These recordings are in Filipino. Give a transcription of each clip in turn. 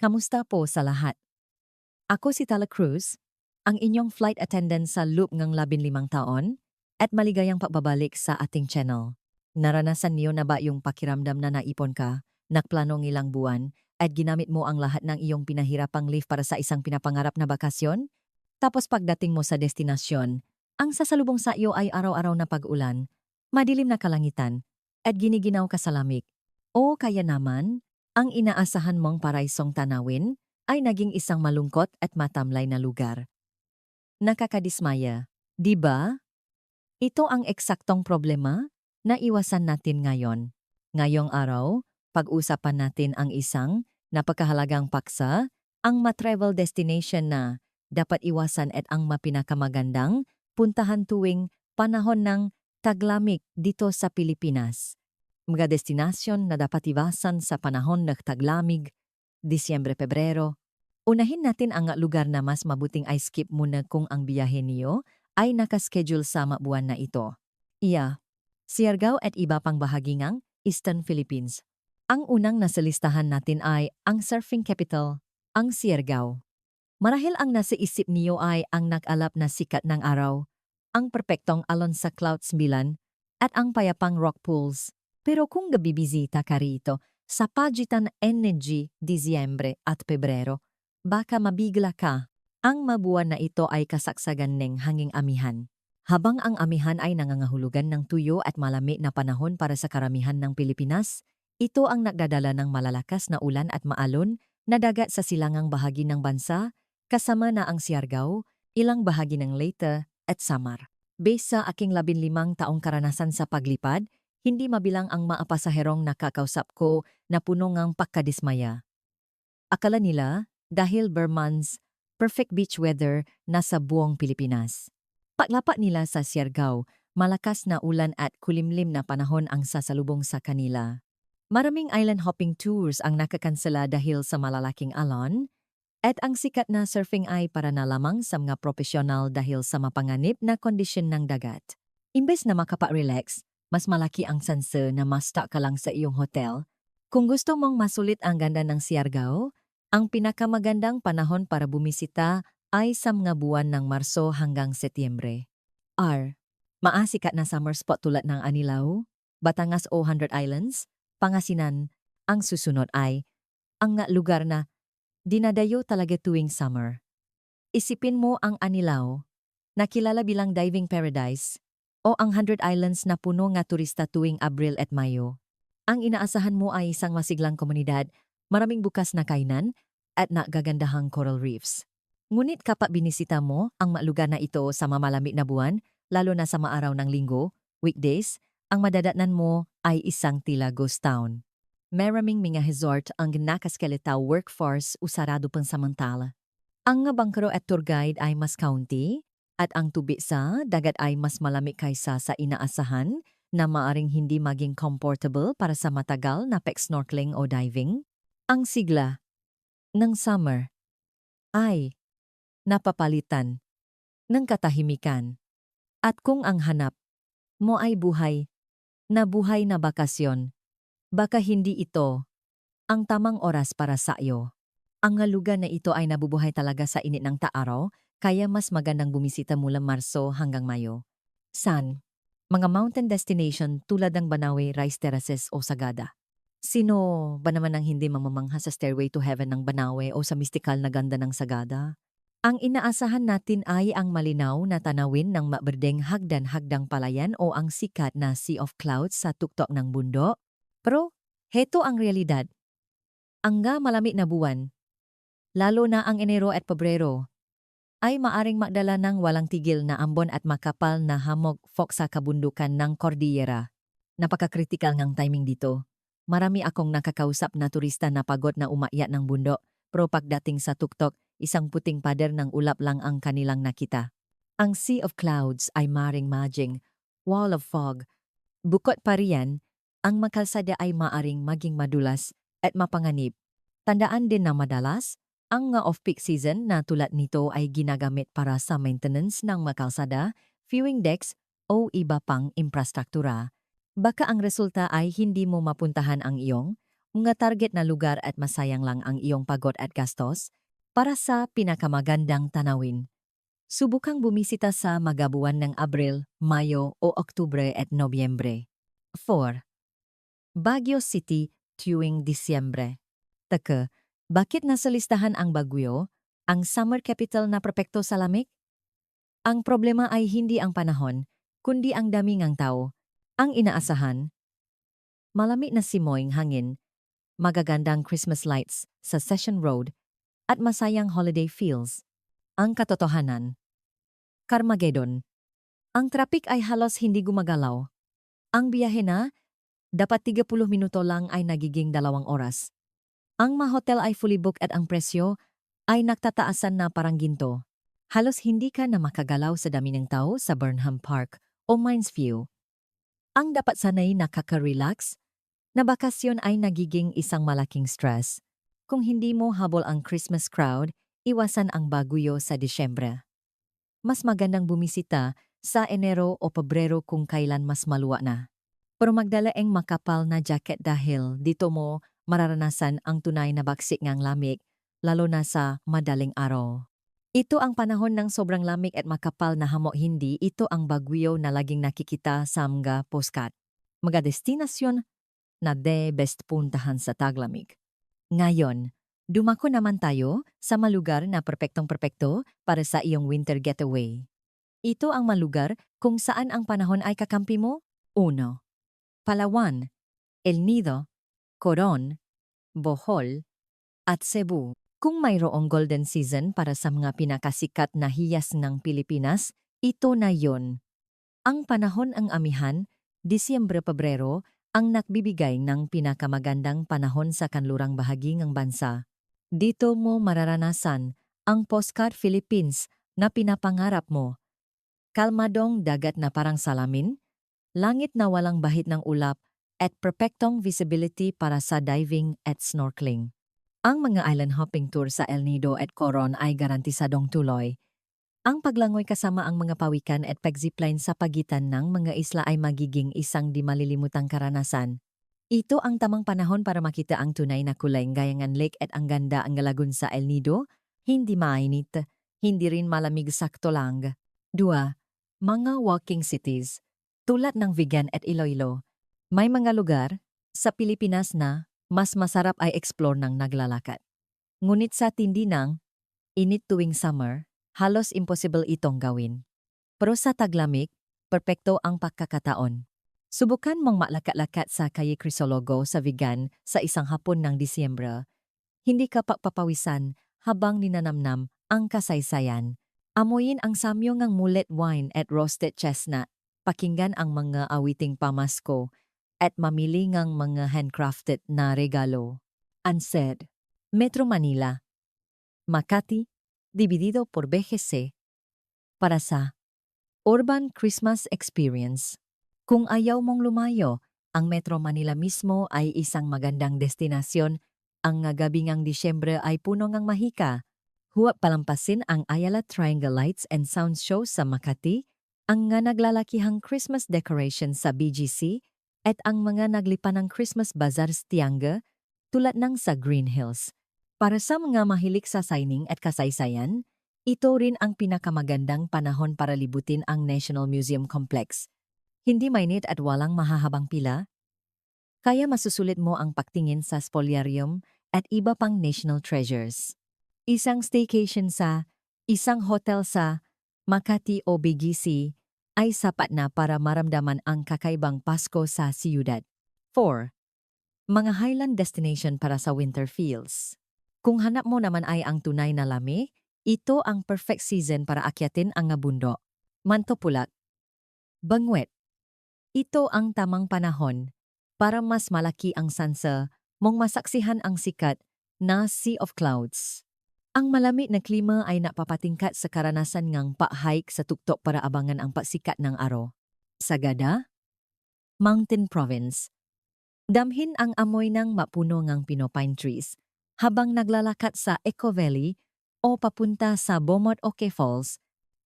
Kamusta po sa lahat? Ako si Tala Cruz, ang inyong flight attendant sa loop ng 15 taon at maligayang pagbabalik sa ating channel. Naranasan niyo na ba yung pakiramdam na naipon ka, nakplanong ilang buwan, at ginamit mo ang lahat ng iyong pinahirapang leave para sa isang pinapangarap na bakasyon? Tapos pagdating mo sa destinasyon, ang sasalubong sa iyo ay araw-araw na pag-ulan, madilim na kalangitan, at giniginaw ka sa lamig. O kaya naman, ang inaasahan mong paraisong tanawin ay naging isang malungkot at matamlay na lugar. Nakakadismaya, di ba? Ito ang eksaktong problema na iwasan natin ngayon. Ngayong araw, pag-usapan natin ang isang napakahalagang paksa, ang ma-travel destination na dapat iwasan at ang mapinakamagandang puntahan tuwing panahon ng taglamig dito sa Pilipinas. Mga destinasyon na dapat iwasan sa panahon ng taglamig, Disyembre-Pebrero. Unahin natin ang lugar na mas mabuting ay skip muna kung ang biyahe niyo ay nakaschedule sa buwan na ito. Iya, Siargao at iba pang bahagi Eastern Philippines. Ang unang nasa listahan natin ay ang surfing capital, ang Siargao. Marahil ang nasa isip niyo ay ang nag-alap na sikat ng araw, ang perpektong alon sa clouds bilan, at ang payapang rock pools. Pero kung gabibisita ka rito, sa pagitan energy, Disyembre at Pebrero, baka mabigla ka. Ang mabuwan na ito ay kasaksagan ng hanging amihan. Habang ang amihan ay nangangahulugan ng tuyo at malami na panahon para sa karamihan ng Pilipinas, ito ang nagdadala ng malalakas na ulan at maalon na dagat sa silangang bahagi ng bansa, kasama na ang Siargao, ilang bahagi ng Leyte at Samar. Base sa aking labinlimang taong karanasan sa paglipad, hindi mabilang ang maapasaherong nakakausap ko na puno ng pagkadismaya. Akala nila, dahil Bermans, perfect beach weather nasa buong Pilipinas. Paglapa nila sa Siargao, malakas na ulan at kulimlim na panahon ang sasalubong sa kanila. Maraming island hopping tours ang nakakansela dahil sa malalaking alon, at ang sikat na surfing ay para na lamang sa mga profesional dahil sa mapanganib na kondisyon ng dagat. Imbes na makapa-relax, mas malaki ang sanse na masta ka lang sa iyong hotel. Kung gusto mong masulit ang ganda ng Siargao, ang pinakamagandang panahon para bumisita ay sa mga buwan ng Marso hanggang Setyembre. R. Maasikat na summer spot tulad ng Anilao, Batangas o Hundred Islands, Pangasinan. Ang susunod ay ang lugar na dinadayo talaga tuwing summer. Isipin mo ang Anilao, na kilala bilang diving paradise, o ang Hundred Islands na puno nga turista tuwing Abril at Mayo. Ang inaasahan mo ay isang masiglang komunidad maraming bukas na kainan at nagagandahang coral reefs. Ngunit kapag binisita mo ang lugar na ito sa mamalamig na buwan, lalo na sa maaraw ng linggo, weekdays, ang madadatnan mo ay isang tila ghost town. Maraming mga resort ang nakaskeleta workforce usarado pang samantala. Ang nga bangkero at tour guide ay mas kaunti, at ang tubi sa dagat ay mas malamig kaysa sa inaasahan na maaring hindi maging comfortable para sa matagal na pek-snorkeling o diving. Ang sigla ng summer ay napapalitan ng katahimikan. At kung ang hanap mo ay buhay na buhay na bakasyon, baka hindi ito ang tamang oras para sa iyo. Ang lugar na ito ay nabubuhay talaga sa init ng taaraw, kaya mas magandang bumisita mula Marso hanggang Mayo. San? Mga mountain destination tulad ng Banawe Rice Terraces o Sagada. Sino ba naman ang hindi mamamangha sa Stairway to Heaven ng Banawe o sa mystikal na ganda ng Sagada? Ang inaasahan natin ay ang malinaw na tanawin ng maberdeng hagdan-hagdang palayan o ang sikat na Sea of Clouds sa tuktok ng bundok. Pero, heto ang realidad. Ang nga malamig na buwan, lalo na ang Enero at Pebrero, ay maaring magdala ng walang tigil na ambon at makapal na hamog fok sa kabundukan ng Cordillera. Napakakritikal ng timing dito. Marami akong nakakausap na turista na pagod na umakyat ng bundok, pero pagdating sa tuktok, isang puting pader ng ulap lang ang kanilang nakita. Ang Sea of Clouds ay maring maging wall of fog. Bukod pa riyan, ang makalsada ay maaring maging madulas at mapanganib. Tandaan din na madalas, ang nga off-peak season na tulad nito ay ginagamit para sa maintenance ng makalsada, viewing decks o iba pang infrastruktura baka ang resulta ay hindi mo mapuntahan ang iyong mga target na lugar at masayang lang ang iyong pagod at gastos para sa pinakamagandang tanawin. Subukang bumisita sa magabuan ng Abril, Mayo o Oktubre at Nobyembre. 4. Baguio City tuwing Disyembre. Taka, bakit nasa listahan ang Baguio, ang summer capital na perpekto sa lamig? Ang problema ay hindi ang panahon, kundi ang dami ng tao. Ang inaasahan, malamig na simoying hangin, magagandang Christmas lights sa Session Road, at masayang holiday feels. Ang katotohanan, Carmageddon. Ang traffic ay halos hindi gumagalaw. Ang biyahe na, dapat 30 minuto lang ay nagiging dalawang oras. Ang mga hotel ay fully booked at ang presyo ay nagtataasan na parang ginto. Halos hindi ka na makagalaw sa dami ng tao sa Burnham Park o Mines View. Ang dapat sanay nakaka-relax na bakasyon ay nagiging isang malaking stress. Kung hindi mo habol ang Christmas crowd, iwasan ang baguyo sa Disyembre. Mas magandang bumisita sa Enero o Pebrero kung kailan mas maluwa na. Pero magdala ang makapal na jacket dahil dito mo mararanasan ang tunay na baksik ngang lamig, lalo na sa madaling araw. Ito ang panahon ng sobrang lamig at makapal na hamok hindi ito ang bagyo na laging nakikita sa mga postcard. Mga destinasyon na de best puntahan sa taglamig. Ngayon, dumako naman tayo sa malugar na perpektong-perpekto para sa iyong winter getaway. Ito ang malugar kung saan ang panahon ay kakampi mo. 1. Palawan, El Nido, Coron, Bohol, at Cebu. Kung mayroong golden season para sa mga pinakasikat na hiyas ng Pilipinas, ito na yon. Ang panahon ang amihan, Disyembre-Pebrero, ang nagbibigay ng pinakamagandang panahon sa kanlurang bahagi ng bansa. Dito mo mararanasan ang Postcard Philippines na pinapangarap mo. Kalmadong dagat na parang salamin, langit na walang bahit ng ulap, at perpektong visibility para sa diving at snorkeling. Ang mga island hopping tour sa El Nido at Coron ay garantisadong tuloy. Ang paglangoy kasama ang mga pawikan at pag-zipline sa pagitan ng mga isla ay magiging isang di malilimutang karanasan. Ito ang tamang panahon para makita ang tunay na kulay ng Gayangan Lake at ang ganda ang galagun sa El Nido, hindi mainit, hindi rin malamig sakto lang. 2. Mga walking cities. Tulad ng Vigan at Iloilo, may mga lugar sa Pilipinas na mas masarap ay explore ng naglalakad. Ngunit sa tindi ng init tuwing summer, halos impossible itong gawin. Pero sa taglamig, perpekto ang pagkakataon. Subukan mong maklakat-lakat sa Calle Crisologo sa Vigan sa isang hapon ng Disyembre. Hindi ka papawisan habang ninanamnam ang kasaysayan. Amuyin ang samyo ng mullet wine at roasted chestnut. Pakinggan ang mga awiting pamasko at mamili ng mga handcrafted na regalo. Unsaid, Metro Manila, Makati, dividido por BGC, para sa Urban Christmas Experience. Kung ayaw mong lumayo, ang Metro Manila mismo ay isang magandang destinasyon. Ang gabi ngang Disyembre ay puno ngang mahika. Huwag palampasin ang Ayala Triangle Lights and Sound Show sa Makati, ang nga naglalakihang Christmas decoration sa BGC, at ang mga naglipa ng Christmas Bazaar sa Tianga tulad ng sa Green Hills. Para sa mga mahilig sa signing at kasaysayan, ito rin ang pinakamagandang panahon para libutin ang National Museum Complex. Hindi mainit at walang mahahabang pila, kaya masusulit mo ang pagtingin sa spoliarium at iba pang national treasures. Isang staycation sa, isang hotel sa Makati o BGC ay sapat na para maramdaman ang kakaibang Pasko sa siyudad. 4. Mga highland destination para sa winter feels. Kung hanap mo naman ay ang tunay na lami, ito ang perfect season para akyatin ang nga bundok. Mantopulak. Bangwet. Ito ang tamang panahon para mas malaki ang sansa mong masaksihan ang sikat na Sea of Clouds. Ang malamig na klima ay napapatingkat sa karanasan ngang pa-hike sa tuktok para abangan ang pasikat ng araw. Sagada, Mountain Province. Damhin ang amoy ng mapuno ngang Pino Pine Trees habang naglalakat sa Eco Valley o papunta sa Beaumont Oke Falls.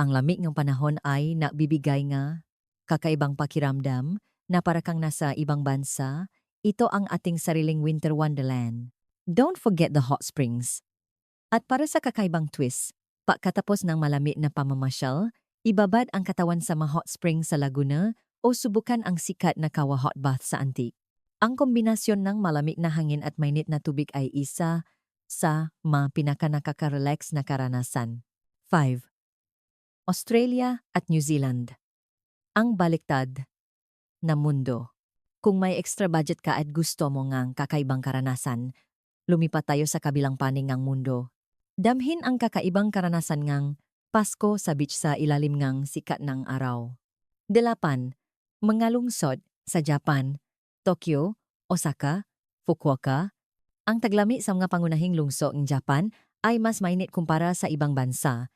Ang lamig ng panahon ay nagbibigay nga kakaibang pakiramdam na para kang nasa ibang bansa, ito ang ating sariling winter wonderland. Don't forget the hot springs. At para sa kakaibang twist, pagkatapos ng malamig na pamamasyal, ibabad ang katawan sa mga hot spring sa Laguna o subukan ang sikat na kawa hot bath sa Antique. Ang kombinasyon ng malamig na hangin at mainit na tubig ay isa sa mga pinakanakaka-relax na karanasan. 5. Australia at New Zealand. Ang baliktad na mundo. Kung may extra budget ka at gusto mo ngang kakaibang karanasan, lumipat tayo sa kabilang paning ng mundo. Damhin ang kakaibang karanasan ngang Pasko sa beach sa ilalim ngang sikat ng araw. Delapan, mga lungsod sa Japan, Tokyo, Osaka, Fukuoka. Ang taglami sa mga pangunahing lungsod ng Japan ay mas mainit kumpara sa ibang bansa.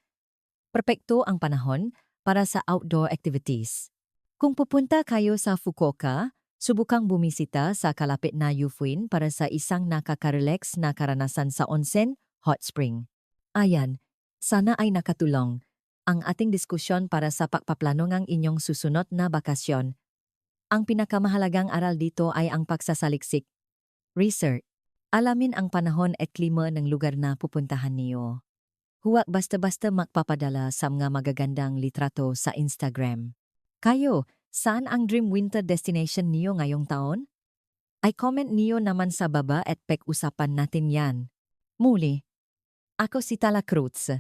Perpekto ang panahon para sa outdoor activities. Kung pupunta kayo sa Fukuoka, subukang bumisita sa kalapit na Yufuin para sa isang nakaka-relax na karanasan sa onsen, hot spring. Ayan, sana ay nakatulong ang ating diskusyon para sa pagpaplano ng inyong susunod na bakasyon. Ang pinakamahalagang aral dito ay ang pagsasaliksik. Research. Alamin ang panahon at klima ng lugar na pupuntahan niyo. Huwag basta-basta magpapadala sa mga magagandang litrato sa Instagram. Kayo, saan ang dream winter destination niyo ngayong taon? Ay comment niyo naman sa baba at pek-usapan natin yan. Muli, ako si Tala Cruz.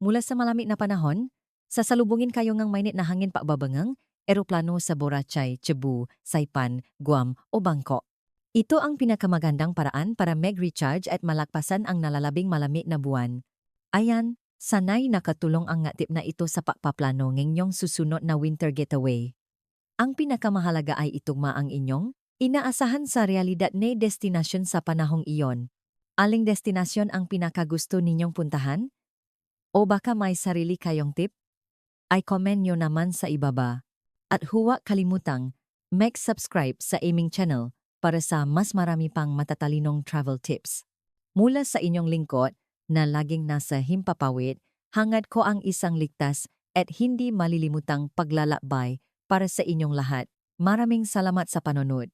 Mula sa malamig na panahon, sasalubungin kayo ng mainit na hangin pababangang, eroplano sa Boracay, Cebu, Saipan, Guam o Bangkok. Ito ang pinakamagandang paraan para mag-recharge at malakpasan ang nalalabing malamig na buwan. Ayan, sanay nakatulong ang nga tip na ito sa pagpaplano ng inyong susunod na winter getaway. Ang pinakamahalaga ay itugma ang inyong inaasahan sa realidad na destinasyon sa panahong iyon. Aling destinasyon ang pinakagusto ninyong puntahan? O baka may sarili kayong tip? Ay comment nyo naman sa ibaba. At huwag kalimutang mag-subscribe sa aming channel para sa mas marami pang matatalinong travel tips. Mula sa inyong lingkod na laging nasa himpapawid, hangad ko ang isang ligtas at hindi malilimutang paglalakbay para sa inyong lahat. Maraming salamat sa panonood.